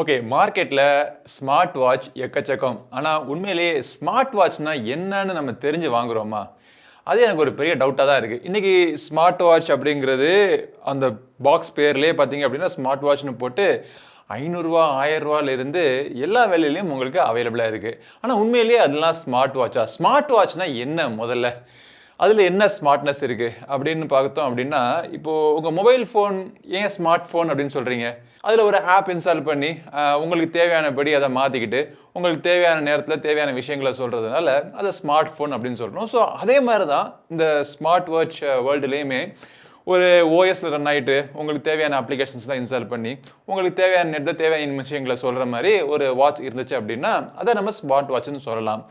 Okay மார்க்கெட்டில் smart watch எக்கச்சக்கம். ஆனால் உண்மையிலேயே ஸ்மார்ட் வாட்ச்னா என்னன்னு நம்ம தெரிஞ்சு வாங்குறோமா? அது எனக்கு ஒரு பெரிய டவுட்டாக தான் இருக்குது இன்றைக்கி ஸ்மார்ட் வாட்ச் அப்படிங்கிறது அந்த பாக்ஸ் பேர்லேயே பார்த்தீங்க அப்படின்னா ஸ்மார்ட் வாட்ச்னு போட்டு ஐநூறுரூவா ஆயிரரூவாலேருந்து எல்லா வேலையிலையும் உங்களுக்கு அவைலபிளாக இருக்குது ஆனால் உண்மையிலேயே அதெல்லாம் ஸ்மார்ட் வாட்சா ஸ்மார்ட் வாட்ச்னா என்ன முதல்ல? அதில் என்ன ஸ்மார்ட்னஸ் இருக்குது அப்படின்னு பார்த்தோம் அப்படின்னா இப்போது உங்கள் மொபைல் ஃபோன் ஏன் ஸ்மார்ட் ஃபோன் அப்படின்னு சொல்கிறீங்க அதில் ஒரு ஆப் இன்ஸ்டால் பண்ணி உங்களுக்கு தேவையானபடி அதை மாற்றிக்கிட்டு உங்களுக்கு தேவையான நேரத்தில் தேவையான விஷயங்களை சொல்கிறதுனால அதை ஸ்மார்ட் ஃபோன் அப்படின்னு சொல்கிறோம் ஸோ அதே மாதிரி தான் இந்த ஸ்மார்ட் வாட்ச் வேர்ல்டுலேயுமே ஒரு ஓஎஸில் ரன் ஆகிட்டு உங்களுக்கு தேவையான அப்ளிகேஷன்ஸ்லாம் இன்ஸ்டால் பண்ணி உங்களுக்கு தேவையான நெட்டில் தேவையான விஷயங்களை சொல்கிற மாதிரி ஒரு வாட்ச் இருந்துச்சு அப்படின்னா அதை நம்ம ஸ்மார்ட் வாட்ச்னு சொல்லலாம்.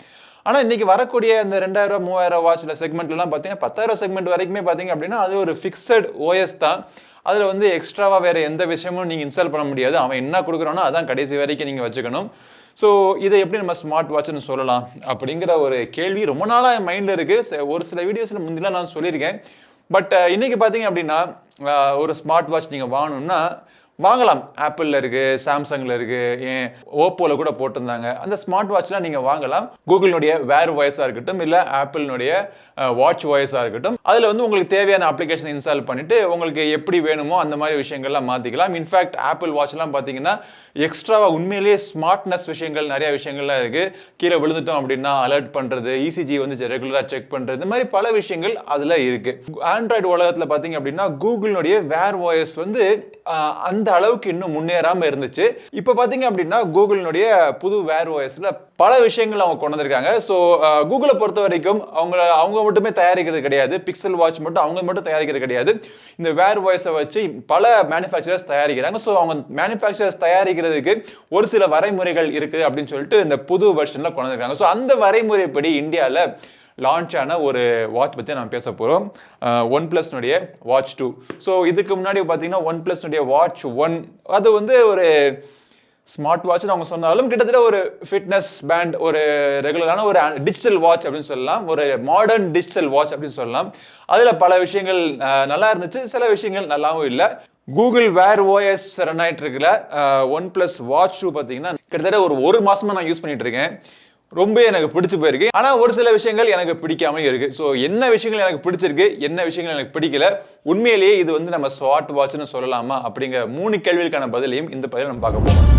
ஆனால் இன்னைக்கு வரக்கூடிய இந்த ரெண்டாயிரம் மூவாயிரம் வாட்சில் செக்மெண்ட்லாம் பார்த்தீங்கன்னா பத்தாயிரம் செக்மெண்ட் வரைக்குமே பார்த்தீங்க அப்படின்னா அது ஒரு ஃபிக்ஸட் ஓஎஸ் தான். அதில் வந்து எக்ஸ்ட்ராவாக வேறு எந்த விஷயமும் நீங்கள் இன்ஸ்டால் பண்ண முடியாது. அவன் என்ன கொடுக்குறானோ அதான் கடைசி வரைக்கும் நீங்கள் வச்சுக்கணும். ஸோ இதை எப்படி நம்ம ஸ்மார்ட் வாட்ச்னு சொல்லலாம் அப்படிங்கிற ஒரு கேள்வி ரொம்ப நாளாக என் மைண்டில் இருக்குது ஒரு சில வீடியோஸில் முந்திலாம் நான் சொல்லியிருக்கேன். பட் இன்றைக்கி பார்த்தீங்க அப்படின்னா ஒரு ஸ்மார்ட் வாட்ச் நீங்கள் வாங்கணும்னா வாங்கலாம். ஆப்பிளில் இருக்குது சாம்சங்கில் இருக்குது ஏன் ஓப்போவில் கூட போட்டிருந்தாங்க. அந்த ஸ்மார்ட் வாட்ச்லாம் நீங்கள் வாங்கலாம். கூகுளினுடைய வேர் வாய்ஸாக இருக்கட்டும் இல்லை ஆப்பிளினுடைய வாட்ச் வாய்ஸாக இருக்கட்டும். அதில் வந்து உங்களுக்கு தேவையான அப்ளிகேஷன் இன்ஸ்டால் பண்ணிவிட்டு உங்களுக்கு எப்படி வேணுமோ அந்த மாதிரி விஷயங்கள்லாம் மாற்றிக்கலாம் இன்ஃபேக்ட் ஆப்பிள் வாட்ச்லாம் பார்த்தீங்கன்னா எக்ஸ்ட்ராவாக உண்மையிலேயே ஸ்மார்ட்னஸ் விஷயங்கள் நிறைய விஷயங்கள்லாம் இருக்குது கீழே விழுந்துட்டோம் அப்படின்னா அலர்ட் பண்ணுறது இசிஜி வந்து ரெகுலராக செக் பண்ணுறது இந்த மாதிரி பல விஷயங்கள் அதில் இருக்குது ஆண்ட்ராய்டு உலகத்தில் பார்த்தீங்க அப்படின்னா கூகுளினுடைய வேர் வாய்ஸ் வந்து அந்த அந்த அளவுக்கு இன்னும் முன்னேறாமல் இருந்துச்சு. இப்போ பார்த்தீங்க அப்படின்னா கூகுளினுடைய புது வேர் வாய்ஸில் பல விஷயங்கள் அவங்க கொண்டு வந்திருக்காங்க. ஸோ கூகுளை பொறுத்த வரைக்கும் அவங்க அவங்க மட்டுமே தயாரிக்கிறது கிடையாது. பிக்சல் வாட்ச் மட்டும் அவங்க மட்டும் தயாரிக்கிறது கிடையாது. இந்த வேர் வாய்ஸை வச்சு பல மேனுஃபேக்சரர்ஸ் தயாரிக்கிறாங்க. ஸோ அவங்க மேனுஃபேக்சரர்ஸ் தயாரிக்கிறதுக்கு ஒரு சில வரைமுறைகள் இருக்குது அப்படின்னு சொல்லிட்டு இந்த புது வெர்ஷனில் கொண்டு வந்திருக்காங்க. ஸோ அந்த வரைமுறைப்படி இந்தியாவில் லான்ச் ஆன ஒரு வாட்ச் பற்றி நான் பேச போகிறோம் ஒன் ப்ளஸ்னுடைய வாட்ச் டூ ஸோ இதுக்கு முன்னாடி பார்த்தீங்கன்னா ஒன் ப்ளஸ்னுடைய வாட்ச் ஒன் அது வந்து ஒரு ஸ்மார்ட் வாட்ச்னு அவங்க சொன்னாலும் கிட்டத்தட்ட ஒரு ஃபிட்னஸ் பேண்ட் ஒரு ரெகுலரான ஒரு டிஜிட்டல் வாட்ச் அப்படின்னு சொல்லலாம். ஒரு மாடர்ன் டிஜிட்டல் வாட்ச் அப்படின்னு சொல்லலாம். அதில் பல விஷயங்கள் நல்லா இருந்துச்சு. சில விஷயங்கள் நல்லாவும் இல்லை. கூகுள் வேர் ஓஎஸ் ரன் ஆகிட்டு இருக்குல்ல ஒன் ப்ளஸ் வாட்ச் டூ பார்த்தீங்கன்னா கிட்டத்தட்ட ஒரு ஒரு மாதமாக நான் யூஸ் பண்ணிகிட்டு இருக்கேன். ரொம்ப எனக்கு பிடிச்சு போயிருக்கு. ஆனால் ஒரு சில விஷயங்கள் எனக்கு பிடிக்காம இருக்கு. ஸோ என்ன விஷயங்கள் எனக்கு பிடிச்சிருக்கு என்ன விஷயங்கள் எனக்கு பிடிக்கல உண்மையிலேயே இது வந்து நம்ம ஸ்வாட் வாட்ச்னு சொல்லலாமா அப்படிங்கிற மூணு கேள்விகளுக்கான பதிலையும் இந்த பதிலை நம்ம பார்க்க போகிறோம்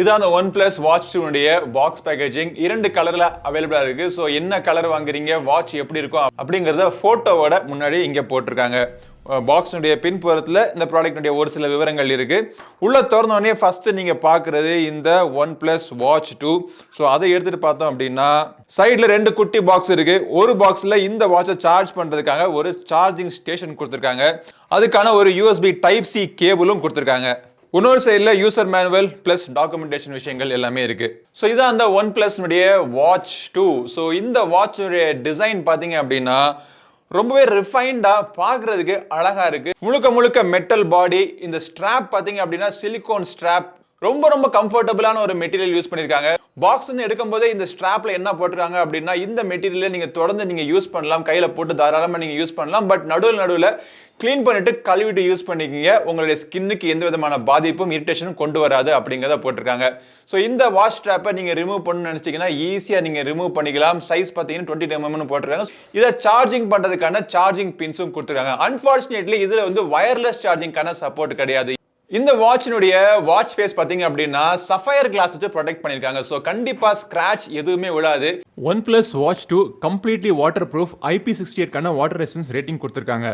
இதான் அந்த one plus watch box packaging இரண்டு கலரில் அவைலபிளாக இருக்குது ஸோ என்ன கலர் வாங்குறீங்க வாட்ச் எப்படி இருக்கும் அப்படிங்கிறத ஃபோட்டோவோட முன்னாடி இங்கே போட்டிருக்காங்க. பாக்ஸினுடைய பின்புறத்தில் இந்த ப்ராடக்டினுடைய ஒரு சில விவரங்கள் இருக்குது உள்ள திறந்தோடனே ஃபஸ்ட்டு நீங்கள் பார்க்குறது இந்த one plus watch two so அதை எடுத்துகிட்டு பார்த்தோம் அப்படின்னா சைடில் ரெண்டு குட்டி பாக்ஸ் இருக்குது ஒரு பாக்ஸில் இந்த வாட்சை சார்ஜ் பண்ணுறதுக்காக ஒரு சார்ஜிங் ஸ்டேஷன் கொடுத்துருக்காங்க. அதுக்கான ஒரு யூஎஸ்பி டைப் சி கேபிளும் கொடுத்துருக்காங்க. இன்னொரு சைடில் யூசர் மேனுவல் ப்ளஸ் டாக்குமெண்டேஷன் விஷயங்கள் எல்லாமே இருக்குது ஸோ இதான் அந்த ஒன் ப்ளஸ்னுடைய வாட்ச் டூ ஸோ இந்த வாட்சுடைய டிசைன் பார்த்தீங்க அப்படின்னா ரொம்பவே ரிஃபைன்டாக பார்க்குறதுக்கு அழகா இருக்கு. முழுக்க முழுக்க மெட்டல் பாடி இந்த ஸ்ட்ராப் பார்த்தீங்க அப்படின்னா சிலிக்கோன் ஸ்ட்ராப் ரொம்ப ரொம்ப கம்ஃபர்டபுளான ஒரு மெட்டீரியல் யூஸ் பண்ணியிருக்காங்க பாக்ஸ் வந்து எடுக்கும் போதே இந்த ஸ்ட்ராப்ல என்ன போட்டிருக்காங்க அப்படின்னா இந்த மெட்டீரியலை நீங்கள் தொடர்ந்து நீங்கள் யூஸ் பண்ணலாம். கையில் போட்டு தாராளமாக நீங்கள் யூஸ் பண்ணலாம். பட் நடுவில் நடுவில் க்ளீன் பண்ணிட்டு கழுவிட்டு யூஸ் பண்ணிக்கிங்க. உங்களுடைய ஸ்கின்னுக்கு எந்த விதமான பாதிப்பும் இரிட்டேஷனும் கொண்டு வராது அப்படிங்கிறத போட்டிருக்காங்க. ஸோ இந்த வாஷ் ஸ்ட்ராப்பை நீங்கள் ரிமூவ் பண்ணணும்னு நினச்சிங்கன்னா ஈஸியாக நீங்கள் ரிமூவ் பண்ணிக்கலாம். சைஸ் பார்த்தீங்கன்னா டுவெண்ட்டி எம்எம்னு போட்டிருக்காங்க. இதை சார்ஜிங் பண்ணுறதுக்கான சார்ஜிங் பின்ஸும் கொடுத்துருக்காங்க. அன்ஃபார்ச்சுனேட்லி இதில் வந்து ஒயர்லெஸ் சார்ஜிங்கான சப்போர்ட் கிடையாது. இந்த வாட்சினுடைய வாட்ச் ஃபேஸ் பார்த்தீங்க அப்படின்னா சஃபயர் கிளாஸ் வச்சு ப்ரொடெக்ட் பண்ணியிருக்காங்க. ஸோ கண்டிப்பாக ஸ்க்ராட்ச் எதுவுமே விழாது. One plus watch two completely water proof IP sixty எயிட்கான water resistance rating கொடுத்துருக்காங்க.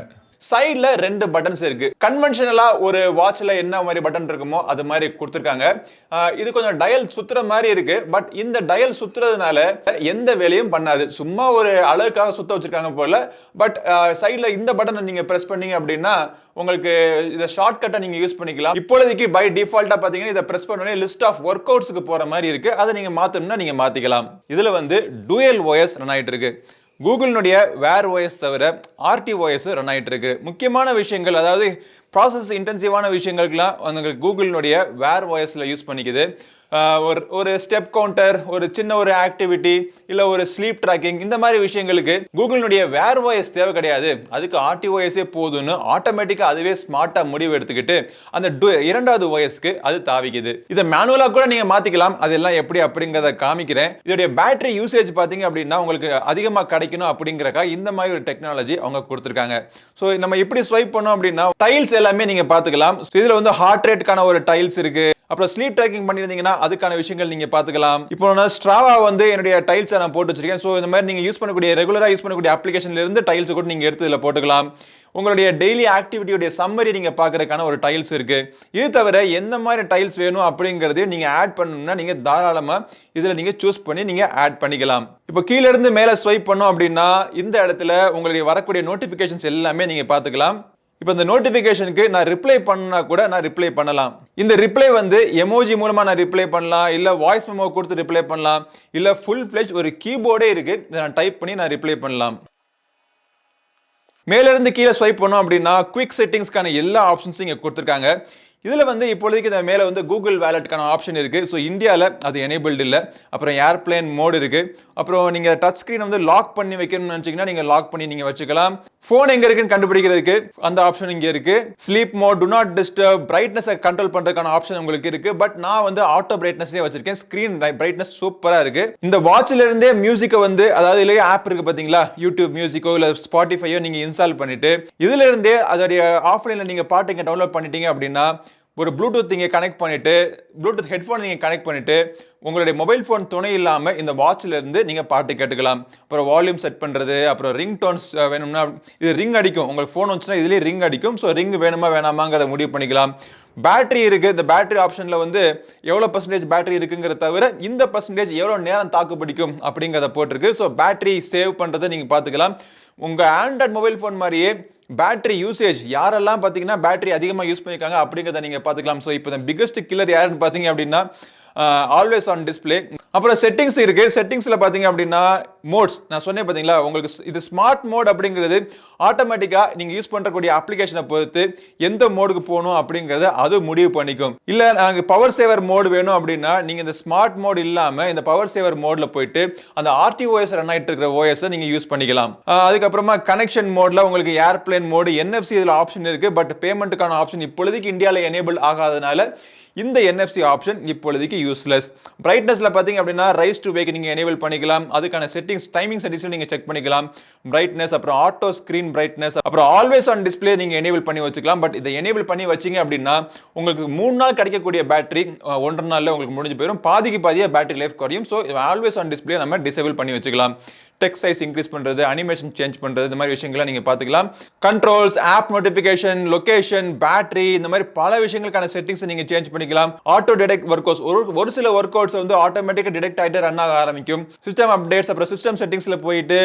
சைடில் ரெண்டு பட்டன்ஸ் இருக்கு. கன்வென்ஷனலாக ஒரு வாட்சில் என்ன மாதிரி பட்டன் இருக்குமோ அது மாதிரி கொடுத்துருக்காங்க. இது கொஞ்சம் டயல் சுற்றுற மாதிரி இருக்கு. பட் இந்த டயல் சுற்றுறதுனால எந்த வேலையும் பண்ணாது. சும்மா ஒரு அழகுக்காக சுத்த வச்சிருக்காங்க போல. பட் சைடில் இந்த பட்டனை நீங்கள் ப்ரெஸ் பண்ணீங்க அப்படின்னா உங்களுக்கு இதை ஷார்ட் கட்டை யூஸ் பண்ணிக்கலாம். இப்பொழுதைக்கு பை டிஃபால்ட்டாக பார்த்தீங்கன்னா இதை ப்ரெஸ் பண்ணோடனே லிஸ்ட் ஆஃப் ஒர்க் அவுட்ஸ்க்கு போகிற மாதிரி இருக்கு. அதை நீங்கள் மாற்றணும்னா நீங்கள் மாற்றிக்கலாம் இதில் வந்து டூயல் ஓஎஸ் ரன் ஆயிட்டு இருக்கு. கூகுளினுடைய வேர் ஓஎஸ் தவிர ஆர்டி ஓஎஸ் ரன் ஆகிட்டு இருக்கு முக்கியமான விஷயங்கள் அதாவது ப்ராசஸ் இன்டென்சிவான விஷயங்களுக்குலாம் உங்களுக்கு கூகுளினுடைய வேர் வாய்ஸில் யூஸ் பண்ணிக்குது. ஒரு ஒரு ஸ்டெப் கவுண்டர் ஒரு சின்ன ஒரு ஆக்டிவிட்டி இல்லை ஒரு ஸ்லீப் ட்ராக்கிங் இந்த மாதிரி விஷயங்களுக்கு கூகுளினுடைய வேர் வாய்ஸ் தேவை கிடையாது. அதுக்கு ஆர்டிஓஎஸே போதும்னு ஆட்டோமேட்டிக்காக அதுவே ஸ்மார்ட்டாக முடிவு எடுத்துக்கிட்டு அந்த டூ இரண்டாவது வாய்ஸ்க்கு அது தாவிக்குது. இதை மேனுவலாக கூட நீங்கள் மாற்றிக்கலாம் அதெல்லாம் எப்படி அப்படிங்கிறத காமிக்கிறேன். இதோடைய பேட்டரி யூசேஜ் பார்த்தீங்க அப்படின்னா உங்களுக்கு அதிகமாக கிடைக்கணும் அப்படிங்கிறக்கா இந்த மாதிரி ஒரு டெக்னாலஜி அவங்க கொடுத்துருக்காங்க. ஸோ நம்ம இப்படி ஸ்வைப் பண்ணோம் அப்படின்னா டைல்ஸ் எல்லாம் எல்லாமே நீங்கள் பார்த்துக்கலாம் இதில் வந்து ஹார்ட் ரேட்டுக்கான ஒரு டைல்ஸ் இருக்கு. அப்புறம் ஸ்லீப் ட்ராக்கிங் பண்ணியிருந்தீங்கன்னா அதுக்கான விஷயங்கள் நீங்க பார்த்துக்கலாம் இப்போ நான் ஸ்ட்ராவா வந்து என்னுடைய டைல்ஸை நான் போட்டு வச்சிருக்கேன். ஸோ இந்த மாதிரி நீங்க யூஸ் பண்ணக்கூடிய ரெகுலரா யூஸ் பண்ணக்கூடிய அப்ளிகேஷன்ல இருந்து டைல்ஸ் கூட நீங்க எடுத்து இதில் போட்டுக்கலாம். உங்களுடைய டெய்லி ஆக்டிவிட்டியோடைய சம்மரி நீங்க பார்க்குறதுக்கான ஒரு டைல்ஸ் இருக்கு. இது தவிர எந்த மாதிரி டைல்ஸ் வேணும் அப்படிங்கறதையும் நீங்க ஆட் பண்ணணும்னா நீங்க தாராளமா இதுல நீங்க சூஸ் பண்ணி நீங்க ஆட் பண்ணிக்கலாம். இப்போ கீழே இருந்து மேல ஸ்வைப் பண்ணோம் அப்படின்னா இந்த இடத்துல உங்களுடைய வரக்கூடிய நோட்டிபிகேஷன்ஸ் எல்லாமே நீங்க பார்த்துக்கலாம் இப்போ இந்த நோட்டிஃபிகேஷனுக்கு நான் ரிப்ளை பண்ணா கூட நான் ரிப்ளை பண்ணலாம். இந்த ரிப்ளை வந்து எமோஜி மூலமா நான் ரிப்ளை பண்ணலாம் இல்ல வாய்ஸ் மெமோ கொடுத்து ரிப்ளை பண்ணலாம் இல்ல ஃபுல் ஃபிளெஜ் ஒரு கீபோர்டே இருக்கு இதை நான் டைப் பண்ணி நான் ரிப்ளை பண்ணலாம். மேலேருந்து கீழே ஸ்வைப் பண்ணோம் அப்படின்னா குவிக் செட்டிங்ஸ்க்கான எல்லா ஆப்ஷன்ஸும் இங்கே கொடுத்துருக்காங்க. இதில் வந்து இப்போதைக்கு இந்த மேலே வந்து கூகுள் வேலெட்டுக்கான ஆப்ஷன் இருக்குது ஸோ இந்தியாவில் அது எனேபிள்டு இல்லை. அப்புறம் ஏர்பிளேன் மோடு இருக்குது அப்புறம் நீங்கள் டச் ஸ்க்ரீன் வந்து லாக் பண்ணி வைக்கணும்னு நினச்சிங்கன்னா நீங்கள் லாக் பண்ணி நீங்கள் வச்சுக்கலாம். ஃபோன் எங்கே இருக்குன்னு கண்டுபிடிக்கிறதுக்கு அந்த ஆப்ஷன் இங்கே இருக்குது sleep mode do not disturb பிரைட்னஸை control பண்ணுறதுக்கான ஆப்ஷன் உங்களுக்கு இருக்குது பட் நான் வந்து ஆட்டோ பிரைட்னஸ்லேயே வச்சிருக்கேன். ஸ்க்ரீன் பிரைட்னஸ் சூப்பராக இருக்குது இந்த வாட்ச்ல இருந்தே மியூசிக்கை வந்து அதாவது இல்லையே ஆப் இருக்குது பார்த்தீங்களா யூடியூப் மியூசிக்கோ இல்லை ஸ்பாட்டிஃபையோ நீங்கள் இன்ஸ்டால் பண்ணிவிட்டு இதுல இருந்தே அதோடைய ஆஃப்லைனில் நீங்கள் பாட்டு இங்கே டவுன்லோட் பண்ணிட்டீங்க அப்படின்னா ஒரு ப்ளூடூத் நீங்கள் கனெக்ட் பண்ணிவிட்டு ப்ளூடூத் ஹெட்ஃபோன் நீங்கள் கனெக்ட் பண்ணிட்டு உங்களுடைய மொபைல் ஃபோன் துணை இல்லாமல் இந்த வாட்ச்லேருந்து நீங்கள் பாட்டு கேட்டுக்கலாம். அப்புறம் வால்யூம் செட் பண்ணுறது அப்புறம் ரிங் டோன்ஸ் வேணும்னா இது ரிங் அடிக்கும். உங்களுக்கு ஃபோன் வந்துச்சுன்னா இதுலேயே ரிங் அடிக்கும். ஸோ ரிங் வேணுமா வேணாமாங்கிறத முடிவு பண்ணிக்கலாம். பேட்டரி இருக்குது இந்த பேட்டரி ஆப்ஷனில் வந்து எவ்வளோ பர்சன்டேஜ் பேட்டரி இருக்குங்கிறத தவிர இந்த பர்சன்டேஜ் எவ்வளோ நேரம் தாக்கு பிடிக்கும் அப்படிங்கிறத போட்டிருக்கு. ஸோ பேட்டரி சேவ் பண்ணுறதை நீங்கள் பார்த்துக்கலாம். உங்கள் ஆண்ட்ராய்ட் மொபைல் ஃபோன் மாதிரியே பேட்டரி யூசேஜ் யாரெல்லாம் பார்த்தீங்கன்னா பேட்டரி அதிகமாக யூஸ் பண்ணியிருக்காங்க அப்படிங்கிறத நீங்கள் பார்த்துக்கலாம். ஸோ இப்போ பிகஸ்ட் கில்லர் யாருன்னு பார்த்தீங்க அப்படின்னா ஆல்வேஸ் ஆன் டிஸ்ப்ளே அப்புறம் செட்டிங்ஸ் இருக்கு. செட்டிங்ஸில் பார்த்தீங்க அப்படின்னா மோட்ஸ் நான் சொன்னேன் பார்த்தீங்களா உங்களுக்கு ஸ்- இது ஸ்மார்ட் மோட் அப்படிங்கிறது ஆட்டோமேட்டிக்காக நீங்கள் யூஸ் பண்ணுறக்கூடிய அப்ளிகேஷனை பொறுத்து எந்த மோடுக்கு போகணும் அப்படிங்கிறத அது முடிவு பண்ணிக்கும். இல்லை நாங்கள் பவர் சேவர் மோடு வேணும் அப்படின்னா நீங்கள் இந்த ஸ்மார்ட் மோட் இல்லாமல் இந்த பவர் சேவர் மோடில் போயிட்டு அந்த ஆர்டிஓஎஸ் ரன் ஆகிட்டு இருக்கிற ஓஎஸை நீங்கள் யூஸ் பண்ணிக்கலாம். அதுக்கப்புறமா கனெக்ஷன் மோடில் உங்களுக்கு ஏர்பிளேன் மோடு என்எஃப்சி இதில் ஆப்ஷன் இருக்குது பட் பேமெண்ட்டுக்கான ஆப்ஷன் இப்பொழுதைக்கு இந்தியாவில் எனேபிள் ஆகாதனால இந்த என்எஃப்சி ஆப்ஷன் இப்பொழுதுக்கு யூஸ்லெஸ் பிரைட்னஸில் பார்த்தீங்க அப்படின்னா ரைஸ் டு வேக் நீங்கள் எனேபிள் பண்ணிக்கலாம். அதுக்கான செட்டிங்ஸ் டைமிங் செட்டிங்ஸ் நீங்கள் செக் பண்ணிக்கலாம். பிரைட்னஸ் அப்புறம் ஆட்டோ ஸ்க்ரீன் பிரைட்னஸ் அப்புறம் ஆல்வேஸ் ஆன் டிஸ்ப்ளே நீங்கள் எனேபிள் பண்ணி வச்சுக்கலாம். பட் இதை எனேபிள் பண்ணி வச்சீங்க அப்படின்னா உங்களுக்கு மூணு நாள் கிடைக்கக்கூடிய பேட்டரி ஒன்றரை நாளில் உங்களுக்கு முடிஞ்சு போயிடும் பாதிக்கு பாதியாக பேட்டரி லைஃப் குறையும். ஸோ ஆல்வேஸ் ஆன் டிஸ்ப்ளே நம்ம டிசேபிள் பண்ணி வச்சுக்கலாம். டெக்ஸ்ட் சைஸ் இன்க்ரீஸ் பண்ணுறது அனிமேஷன் சேஞ்ச் பண்ணுறது இந்த மாதிரி விஷயங்களை நீங்கள் பார்த்துக்கலாம். Controls app notification location battery இந்த மாதிரி பல விஷயங்களுக்கான செட்டிங்ஸ் நீங்கள் சேஞ்ச் பண்ணிக்கலாம். ஆட்டோ டிடெக்ட் ஒர்க் ஒரு ஒரு சில ஒர்க் அவுட்ஸ் வந்து ஆட்டோமேட்டிக்கா டிடெக்ட் ஆகிட்டு ரன் ஆக ஆரம்பிக்கும். சிஸ்டம் அப்டேட்ஸ் அப்புறம் சிஸ்டம் செட்டிங்ஸில் போயிட்டு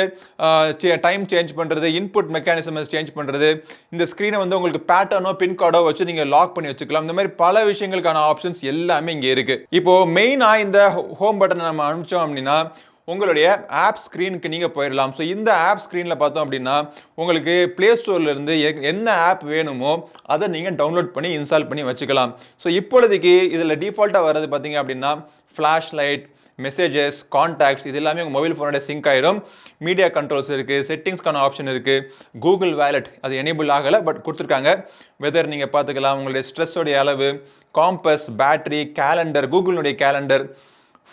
டைம் சேஞ்ச் பண்ணுறது இன்புட் மெக்கானிசம் சேஞ்ச் பண்ணுறது இந்த ஸ்க்ரீனை வந்து உங்களுக்கு பேட்டர்னோ பின் கார்டோ வச்சு நீங்கள் லாக் பண்ணி வச்சுக்கலாம். இந்த மாதிரி பல விஷயங்களுக்கான ஆப்ஷன்ஸ் எல்லாமே இங்கே இருக்குது இப்போ மெயினாக இந்த ஹோம் பட்டனை நம்ம அனுப்பிச்சோம் அப்படின்னா உங்களுடைய ஆப் ஸ்க்ரீனுக்கு நீங்கள் போயிடலாம் ஸோ இந்த ஆப் ஸ்க்ரீனில் பார்த்தோம் அப்படின்னா உங்களுக்கு ப்ளே ஸ்டோர்லேருந்து என்ன ஆப் வேணுமோ அதை நீங்கள் டவுன்லோட் பண்ணி இன்ஸ்டால் பண்ணி வச்சுக்கலாம். ஸோ இப்பொழுதைக்கு இதில் டிஃபால்ட்டாக வர்றது பார்த்தீங்க அப்படின்னா ஃப்ளாஷ் லைட் மெசேஜஸ் கான்டாக்ட்ஸ் இது எல்லாமே உங்கள் மொபைல் ஃபோனோட சிங்க் ஆகிடும் மீடியா கண்ட்ரோல்ஸ் இருக்குது செட்டிங்ஸ்க்கான ஆப்ஷன் இருக்குது கூகுள் வேலட் அது எனேபிள் ஆகலை பட் கொடுத்துருக்காங்க. வெதர் நீங்கள் பார்த்துக்கலாம் உங்களுடைய ஸ்ட்ரெஸ்ஸோடைய அளவு காம்பஸ் பேட்டரி கேலண்டர் கூகுளுடைய கேலண்டர்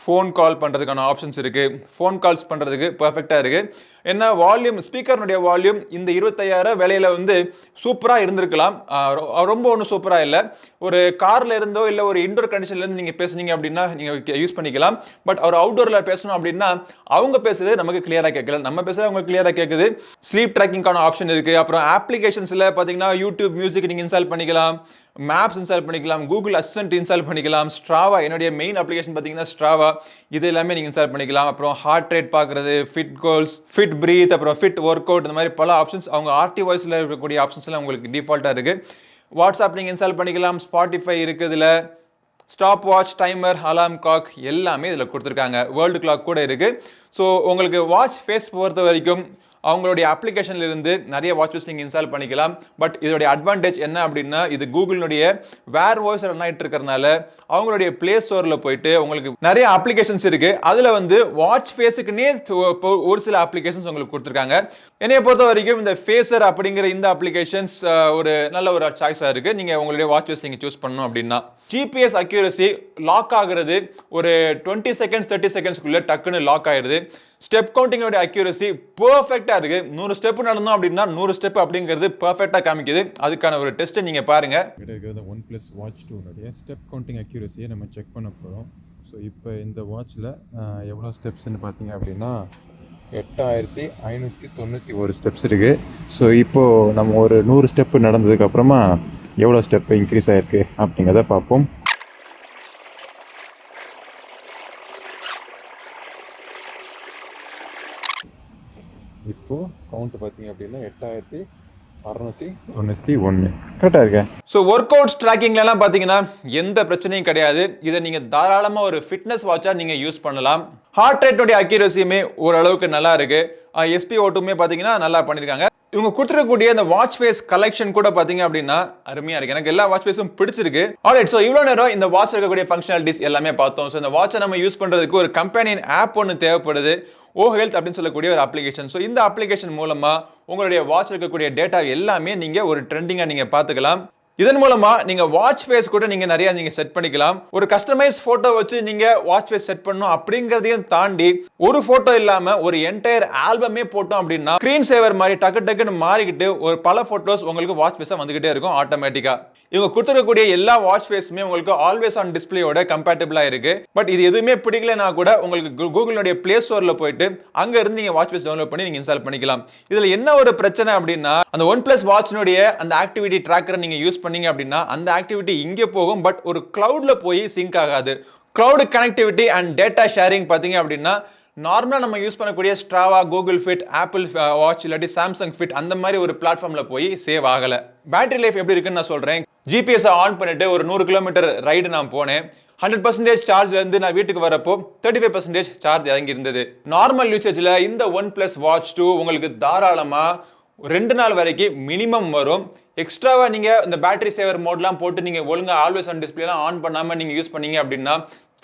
ஃபோன் கால் பண்ணுறதுக்கான ஆப்ஷன்ஸ் இருக்குது ஃபோன் கால்ஸ் பண்ணுறதுக்கு பர்ஃபெக்டாக இருக்குது என்ன வால்யூம் ஸ்பீக்கர்னுடைய வால்யூம் இந்த இருபத்தையாயிரம் விலையில வந்து சூப்பராக இருந்திருக்கலாம். ரொ- ரொம்ப ஒன்றும் சூப்பராக இல்லை. ஒரு காரில் இருந்தோ இல்லை ஒரு இன்டோர் கண்டிஷன்லேருந்து நீங்கள் பேசுனீங்க அப்படின்னா நீங்கள் யூஸ் பண்ணிக்கலாம். பட் அவர் அவுட்டோரில் பேசணும் அப்படின்னா அவங்க பேசுறது நமக்கு கிளியராக கேட்கல. நம்ம பேசுறது அவங்க கிளியராக கேட்குது. ஸ்லீப் ட்ராக்கிங்கான ஆப்ஷன் இருக்குது அப்புறம் அப்ளிகேஷன்ஸில் பார்த்தீங்கன்னா யூடியூப் மியூசிக் நீங்கள் இன்ஸ்டால் பண்ணிக்கலாம். மேப்ஸ் இன்ஸ்டால் பண்ணிக்கலாம். கூகுள் அசிஸ்டன்ட் இன்ஸ்டால் பண்ணிக்கலாம். ஸ்ட்ராவா என்னுடைய மெயின் அப்ளிகேஷன் பார்த்தீங்கன்னா ஸ்ட்ராவா இது எல்லாமே நீங்கள் இன்ஸ்டால் பண்ணிக்கலாம். அப்புறம் ஹார்ட் ரேட் பார்க்குறது ஃபிட் கோல்ஸ் ஃபிட் பிரீத் அப்புறம் ஃபிட் ஒர்க் அவுட் இந்த மாதிரி பல ஆப்ஷன்ஸ் அவங்க ஆர்டி வாய்ஸில் இருக்கக்கூடிய ஆப்ஷன்ஸ்லாம் உங்களுக்கு டிஃபால்ட்டாக இருக்குது வாட்ஸ்அப் நீங்கள் இன்ஸ்டால் பண்ணிக்கலாம் ஸ்பாட்டிஃபை இருக்குதுல ஸ்டாப் வாட்ச் டைமர் அலாம் காக் எல்லாமே இதில் கொடுத்துருக்காங்க. வேர்ல்டு கிளாக் கூட இருக்குது ஸோ உங்களுக்கு வாட்ச் ஃபேஸ் பொறுத்த வரைக்கும் அவங்களுடைய அப்ளிகேஷன்லேருந்து இருந்து நிறைய வாட்சஸ் நீங்கள் இன்ஸ்டால் பண்ணிக்கலாம். பட் இதோடைய அட்வான்டேஜ் என்ன அப்படின்னா இது கூகுளினுடைய வேர் வாய்ஸ் ரன் ஆகிட்டு இருக்கிறனால அவங்களுடைய ப்ளே ஸ்டோரில் போயிட்டு உங்களுக்கு நிறைய அப்ளிகேஷன்ஸ் இருக்குது அதில் வந்து வாட்ச் ஃபேஸுக்குன்னே ஒரு சில அப்ளிகேஷன்ஸ் உங்களுக்கு கொடுத்துருக்காங்க. என்னைய பொறுத்த வரைக்கும் இந்த ஃபேஸர் அப்படிங்கிற இந்த அப்ளிகேஷன்ஸ் ஒரு நல்ல ஒரு சாய்ஸாக இருக்குது நீங்கள் உங்களுடைய வாட்ச் ஃபேஸ் நீங்கள் சூஸ் பண்ணணும் அப்படின்னா. ஜிபிஎஸ் அக்யூரசி லாக் ஆகுறது ஒரு டுவெண்ட்டி செகண்ட்ஸ் தேர்ட்டி செகண்ட்ஸ்க்குள்ளே டக்குன்னு லாக் ஆயிடுது. ஸ்டெப் கவுண்டிங்கோட அக்யூரசி பர்ஃபெக்டாக இருக்குது நூறு ஸ்டெப் நடந்தோம் அப்படின்னா நூறு ஸ்டெப் அப்படிங்கிறது பர்ஃபெக்டாக காமிக்குது. அதுக்கான ஒரு டெஸ்ட்டை நீங்கள் பாருங்க. கிட்ட ஒன் ப்ளஸ் வாட்ச் டூனுடைய ஸ்டெப் கவுண்டிங் அக்யூரஸியை நம்ம செக் பண்ண போகிறோம் ஸோ இப்போ இந்த வாட்சில் எவ்வளோ ஸ்டெப்ஸ்ன்னு பார்த்தீங்க அப்படின்னா எட்டாயிரத்தி ஐநூற்றி தொண்ணூற்றி ஒரு ஸ்டெப்ஸ் இருக்குது ஸோ இப்போது நம்ம ஒரு நூறு ஸ்டெப்பு நடந்ததுக்கப்புறமா எவ்வளோ ஸ்டெப்பு இன்க்ரீஸ் ஆகிருக்கு அப்படிங்கிறத பார்ப்போம். இப்போது கவுண்ட் பார்த்தீங்க அப்படின்னா எட்டாயிரத்தி அறநூற்றி தொண்ணூற்றி ஒன்று கரெக்டாக இருக்கேன் ஸோ ஒர்க் அவுட்ஸ் ட்ராக்கிங்லலாம் பார்த்தீங்கன்னா எந்த பிரச்சனையும் கிடையாது. இதை நீங்கள் தாராளமாக ஒரு ஃபிட்னஸ் வாட்சாக நீங்கள் யூஸ் பண்ணலாம். ஹார்ட் ரேட்டோடைய அக்யூரஸியுமே ஓரளவுக்கு நல்லா இருக்கு. எஸ்பி ஓட்டுமே பார்த்தீங்கன்னா நல்லா பண்ணியிருக்காங்க இவங்க கொடுத்துருக்கக்கூடிய அந்த வாட்ச் ஃபேஸ் கலெக்ஷன் கூட பார்த்தீங்க அப்படின்னா அருமையாக இருக்கு. எனக்கு எல்லா வாட்ச் ஃபேஸும் பிடிச்சிருக்கு. ஆல்ரெட் ஸோ இவ்வளோ நேரம் இந்த வாட்ச் இருக்கக்கூடிய ஃபங்க்ஷனாலிட்டிஸ் எல்லாமே பார்த்தோம். ஸோ இந்த வாட்சை நம்ம யூஸ் பண்ணுறதுக்கு ஒரு கம்பெனியின் ஆப் ஒன்று தேவைப்படுது. ஓ ஹெல்த் அப்படின்னு சொல்லக்கூடிய ஒரு அப்ளிகேஷன் ஸோ இந்த அப்ளிகேஷன் மூலமாக உங்களுடைய வாட்ச் இருக்கக்கூடிய டேட்டா எல்லாமே நீங்கள் ஒரு ட்ரெண்டிங்காக நீங்கள் பார்த்துக்கலாம். இதன் மூலமா நீங்க வாட்ச் ஃபேஸ் கூட நீங்க நிறைய நீங்க செட் பண்ணிக்கலாம். ஒரு கஸ்டமைஸ் போட்டோ வச்சு நீங்க வாட்ச் ஃபேஸ் செட் பண்ணணும் அப்படிங்கறதையும் தாண்டி ஒரு போட்டோ இல்லாம ஒரு என்டையர் ஆல்பமே போட்டோம் அப்படின்னா ஸ்கிரீன் சேவர் மாதிரி டக்கு டக்குன்னு மாறிக்கிட்டு ஒரு பல போட்டோஸ் உங்களுக்கு வாட்ச் ஃபேஸா வந்துகிட்டே இருக்கும் ஆட்டோமேட்டிக்கா இவங்க கொடுத்துருக்கக்கூடிய எல்லா வாட்ச் ஃபேஸுமே உங்களுக்கு ஆல்வேஸ் ஆன் டிஸ்பிளேயோட கம்பேட்டபிளா இருக்கு. பட் இது எதுவுமே பிடிக்கலனா கூட உங்களுக்கு கூகுளுடைய பிளே ஸ்டோர்ல போயிட்டு அங்க இருந்து நீங்க வாட்ச் ஃபேஸ் டவுன்லோட் பண்ணி நீங்க இன்ஸ்டால் பண்ணிக்கலாம். இதுல என்ன ஒரு பிரச்சனை அப்படின்னா அந்த ஒன் பிளஸ் வாட்சினுடைய அந்த ஆக்டிவிட்டி ட்ராக்கரை நீங்க யூஸ் பண்ணீங்க அப்படின்னா அந்த ஆக்டிவிட்டி இங்கே போகும் பட் ஒரு க்ளவுடில் போய் சிங்க் ஆகாது. Cloud connectivity and data sharing பார்த்தீங்க அப்படின்னா நார்மலாக நம்ம யூஸ் பண்ணக்கூடிய Strava Google fit Apple watch இல்லாட்டி சாம்சங் ஃபிட் அந்த மாதிரி ஒரு பிளாட்ஃபார்மில் போய் சேவ் ஆகலை. பேட்டரி லைஃப் எப்படி இருக்குன்னு நான் சொல்கிறேன் ஜிபிஎஸ் ஆன் பண்ணிட்டு ஒரு நூறு கிலோமீட்டர் ரைடு நான் போனேன். ஹண்ட்ரட் பர்சன்டேஜ் சார்ஜ்ல இருந்து நான் வீட்டுக்கு வரப்போ தேர்ட்டி ஃபைவ் பர்சன்டேஜ் சார்ஜ் இறங்கி இருந்தது நார்மல் யூசேஜில் இந்த ஒன் ப்ளஸ் வாட்ச் டூ உங்களுக்கு தாராளமாக ரெண்டு நாள் வரைக்கும் மினிமம் வரும். எக்ஸ்ட்ராவாக நீங்கள் இந்த பேட்டரி சேவர் மோட்லாம் போட்டு நீங்கள் ஒழுங்காக ஆல்வேஸ் ஆன் டிஸ்பிளேலாம் ஆன் பண்ணாமல் நீங்கள் யூஸ் பண்ணீங்க அப்படின்னா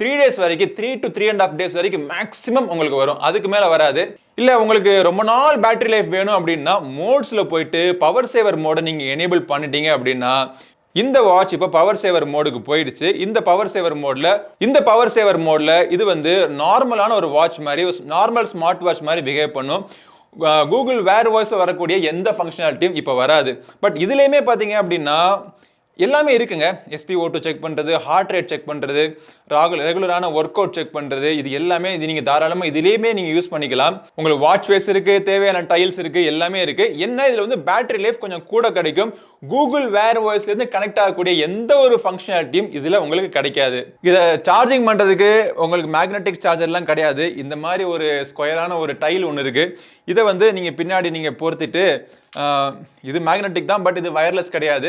த்ரீ டேஸ் வரைக்கும் three to three and half days வரைக்கும் மேக்ஸிமம் உங்களுக்கு வரும். அதுக்கு மேலே வராது. இல்லை உங்களுக்கு ரொம்ப நாள் பேட்டரி லைஃப் வேணும் அப்படின்னா மோட்ஸில் போயிட்டு பவர் சேவர் மோடை நீங்கள் எனேபிள் பண்ணிட்டீங்க அப்படின்னா இந்த வாட்ச் இப்போ பவர் சேவர் மோடுக்கு போயிடுச்சு. இந்த பவர் சேவர் மோடில் இந்த பவர் சேவர் மோடில் இது வந்து நார்மலான ஒரு வாட்ச் மாதிரி நார்மல் ஸ்மார்ட் வாட்ச் மாதிரி பிஹேவ் பண்ணும். கூகுள் வேர் வாய்ஸில் வரக்கூடிய எந்த ஃபங்க்ஷனாலிட்டியும் இப்போ வராது. பட் இதுலேயுமே பார்த்தீங்க அப்படின்னா எல்லாமே இருக்குங்க. எஸ்பி ஓட்டு செக் பண்ணுறது ஹார்ட் ரேட் செக் பண்ணுறது ராகுல் ரெகுலரான ஒர்க் அவுட் செக் பண்ணுறது இது எல்லாமே இது நீங்கள் தாராளமாக இதுலேயுமே நீங்கள் யூஸ் பண்ணிக்கலாம். உங்களுக்கு வாட்ச் ஃபேஸ் இருக்குது தேவையான டைல்ஸ் இருக்குது எல்லாமே இருக்குது என்ன இதில் வந்து பேட்டரி லைஃப் கொஞ்சம் கூட கிடைக்கும். கூகுள் வேர் வாய்ஸ்லேருந்து கனெக்ட் ஆகக்கூடிய எந்த ஒரு ஃபங்க்ஷனாலிட்டியும் இதில் உங்களுக்கு கிடைக்காது. இதை சார்ஜிங் பண்ணுறதுக்கு உங்களுக்கு மேக்னெட்டிக் சார்ஜர்லாம் கிடையாது. இந்த மாதிரி ஒரு ஸ்கொயரான ஒரு டைல் ஒன்று இருக்குது இதை வந்து நீங்கள் பின்னாடி நீங்கள் பொறுத்துட்டு இது மேக்னெட்டிக் தான் பட் இது வயர்லெஸ் கிடையாது.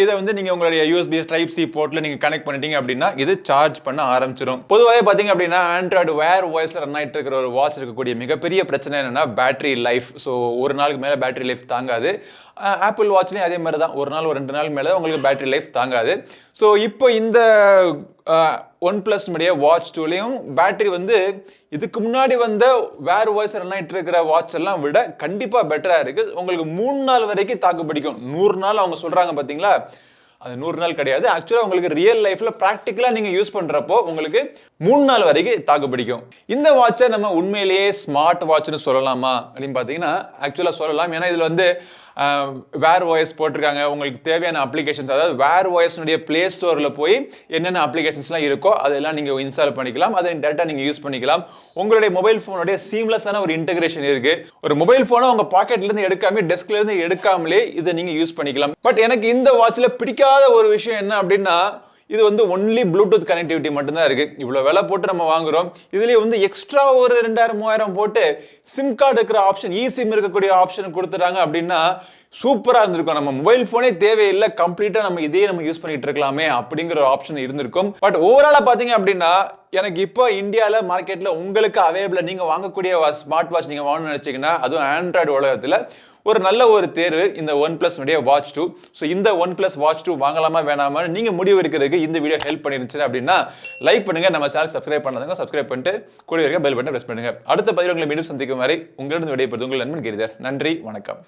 இதை வந்து நீங்கள் உங்களுடைய யூஎஸ்பி டைப் சி போர்ட்டில் நீங்கள் கனெக்ட் பண்ணிட்டீங்க அப்படின்னா இது சார்ஜ் பண்ண ஆரம்பிச்சிடும் பொதுவாகவே பார்த்தீங்க அப்படின்னா ஆண்ட்ராய்டு வேர் வாய்ஸில் ரன் ஆகிட்டு இருக்கிற ஒரு வாட்ச் இருக்கக்கூடிய மிகப்பெரிய பிரச்சனை என்னன்னா பேட்டரி லைஃப் ஸோ ஒரு நாளுக்கு மேலே பேட்டரி லைஃப் தாங்காது. ஆப்பிள் வாட்ச்லேயும் அதே மாதிரி தான். ஒரு நாள் ஒரு ரெண்டு நாள் மேலே உங்களுக்கு பேட்டரி லைஃப் தாங்காது. ஸோ இப்போ இந்த ஒன் ப்ளஸ் உடைய வாட்ச் டூலையும் பேட்டரி வந்து இதுக்கு முன்னாடி வந்த வேர் வாய்ஸ் ரன் ஆகிட்டு இருக்கிற வாட்ச் எல்லாம் விட கண்டிப்பாக பெட்டராக இருக்குது உங்களுக்கு மூணு நாள் வரைக்கும் தாக்கு பிடிக்கும். நூறு நாள் அவங்க சொல்கிறாங்க பார்த்தீங்களா அது நூறு நாள் கிடையாது. ஆக்சுவலாக உங்களுக்கு ரியல் லைஃப்பில் ப்ராக்டிக்கலாக நீங்கள் யூஸ் பண்ணுறப்போ உங்களுக்கு மூணு நாள் வரைக்கும் தாக்கு பிடிக்கும். இந்த வாட்சை நம்ம உண்மையிலேயே ஸ்மார்ட் வாட்ச்னு சொல்லலாமா அப்படின்னு பார்த்தீங்கன்னா ஆக்சுவலாக சொல்லலாம். ஏன்னா இதில் வந்து வேர் ஓஎஸ் போட்டிருக்காங்க. உங்களுக்கு தேவையான அப்ளிகேஷன்ஸ் அதாவது வேர் ஓஎஸ்னுடைய ப்ளே ஸ்டோரில் போய் என்னென்ன அப்ளிகேஷன்ஸ்லாம் இருக்கோ அதெல்லாம் நீங்கள் இன்ஸ்டால் பண்ணிக்கலாம். அதை டேரெக்டாக நீங்கள் யூஸ் பண்ணிக்கலாம். உங்களுடைய மொபைல் ஃபோனுடைய சீம்லெஸ்ஸான ஒரு இன்டகிரேஷன் இருக்குது ஒரு மொபைல் ஃபோனை உங்கள் பாக்கெட்லேருந்து எடுக்காமல் டெஸ்க்லேருந்து எடுக்காமலே இதை நீங்கள் யூஸ் பண்ணிக்கலாம். பட் எனக்கு இந்த வாட்சில் பிடிக்காத ஒரு விஷயம் என்ன அப்படின்னா இது வந்து ஒன்லி ப்ளூடூத் கனெக்டிவிட்டி மட்டும்தான் இருக்குது இவ்வளோ விலை போட்டு நம்ம வாங்குறோம். இதுலேயே வந்து எக்ஸ்ட்ரா ஒரு ரெண்டாயிரம் மூவாயிரம் போட்டு சிம் கார்டு இருக்கிற ஆப்ஷன் இ சிம் இருக்கக்கூடிய ஆப்ஷன் கொடுத்துட்டாங்க அப்படின்னா சூப்பராக இருந்திருக்கும். நம்ம மொபைல் ஃபோனே தேவையில்லை. கம்ப்ளீட்டாக நம்ம இதே நம்ம யூஸ் பண்ணிட்டு இருக்கலாமே அப்படிங்கிற ஒரு ஆப்ஷன் இருந்திருக்கும். பட் ஓவராலாக பார்த்தீங்க அப்படின்னா எனக்கு இப்போ இந்தியாவில் மார்க்கெட்டில் உங்களுக்கு அவைலபிளாக நீங்கள் வாங்கக்கூடிய ஸ்மார்ட் வாட்ச் நீங்கள் வாங்கணும்னு நினைச்சீங்கன்னா அதுவும் ஆண்ட்ராய்டு உலகத்தில் ஒரு நல்ல ஒரு தேர்வு இந்த ஒன் பிளஸ் உடைய வாட்ச் டூ ஸோ இந்த ஒன் பிளஸ் வாட்ச் டூ வாங்கலாமா வேணாமா நீங்கள் முடிவு எடுக்கிறதுக்கு இந்த வீடியோ ஹெல்ப் பண்ணிருந்துச்சு அப்படின்னா லைக் பண்ணுங்க. நம்ம சேனல் சப்ஸ்கிரைப் பண்ணாதவங்க சப்ஸ்கிரைப் பண்ணிட்டு கூட இருக்க பெல் பட்டன் ப்ரெஸ் பண்ணுங்க. அடுத்த பதிவு உங்களை மீண்டும் சந்திக்கும் வரை உங்களிடம் விடைபெறுது உங்கள் நண்பன் கிரிதர். நன்றி வணக்கம்.